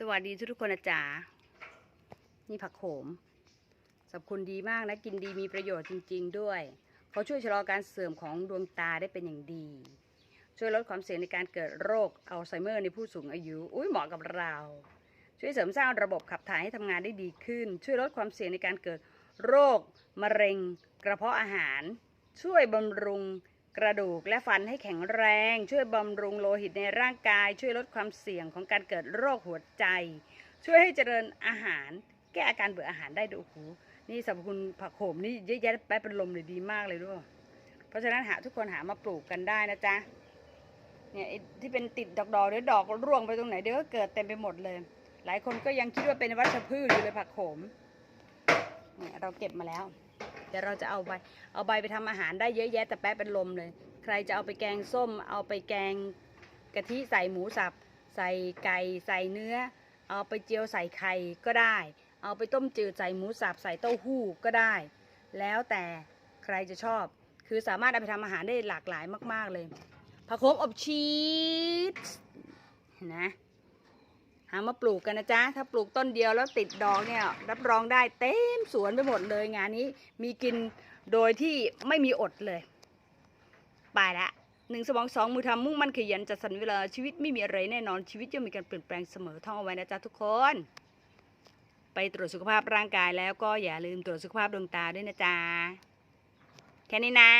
สวัสดีทุกคนนะจ๊ะนี่ผักโขมสรรพคุณดีมากนะ กินดีมีประโยชน์จริง ๆ ด้วยเขาช่วยชะลอการเสื่อมของดวงตาได้เป็นอย่างดี ช่วยลดความเสี่ยงในการเกิดโรคอัลไซเมอร์ในผู้สูงอายุ อุ้ยเหมาะกับเรา ช่วยเสริมสร้างระบบขับถ่ายให้ทำงานได้ดีขึ้น ช่วยลดความเสี่ยงในการเกิดโรคมะเร็ง กระเพาะอาหาร ช่วยบำรุง กระดูกและฟันให้แข็งแรง ช่วยบำรุงโลหิตในร่างกาย ช่วยลดความเสี่ยงของการเกิดโรคหัวใจ ช่วยให้เจริญอาหาร แก้อาการเบื่ออาหารได้ด้วยโอ้โหนี่สรรพคุณผักโขมนี่เยอะแยะแป๊บเป็นลมเลยดีมากเลยด้วยเพราะฉะนั้นหาทุกคนหามาปลูกกันได้นะจ๊ะเนี่ยที่เป็นติดดอกดอกๆเดี๋ยวดอกร่วงไปตรงไหนเดี๋ยวก็เกิดเต็มไปหมดเลย หลายคนก็ยังคิดว่าเป็นวัชพืชอยู่เลยผักโขมเนี่ยเราเก็บมาแล้ว เดี๋ยวเราจะเอาใบ เอาใบไปทำอาหารได้เยอะแยะแต่แป๊บเป็นลมเลย ใครจะเอาไปแกงส้ม เอาไปแกงกะทิใส่หมูสับ ใส่ไก่ใส่เนื้อ เอาไปเจียวใส่ไข่ก็ได้ เอาไปต้มจืดใส่หมูสับใส่เต้าหู้ก็ได้ แล้วแต่ใครจะชอบ คือสามารถเอาไปทำอาหารได้หลากหลายมาก ๆเลยผักโขมอบชีสนะ หามาปลูกกันนะจ๊ะ ถ้าปลูกต้นเดียวแล้วติดดอกเนี่ย รับรองได้เต็มสวนไปหมดเลยงานนี้มีกินโดยที่ไม่มีอดเลย ไปละหนึ่งสมองสองมือทำมุ่งมั่นขยันจัดสรรเวลาชีวิตไม่มีอะไรแน่นอนชีวิตย่อมมีการเปลี่ยนแปลงเสมอท่องเอาไว้นะจ๊ะทุกคน ไปตรวจสุขภาพร่างกายแล้วก็อย่าลืมตรวจสุขภาพดวงตาด้วยนะจ๊ะแค่นี้นะ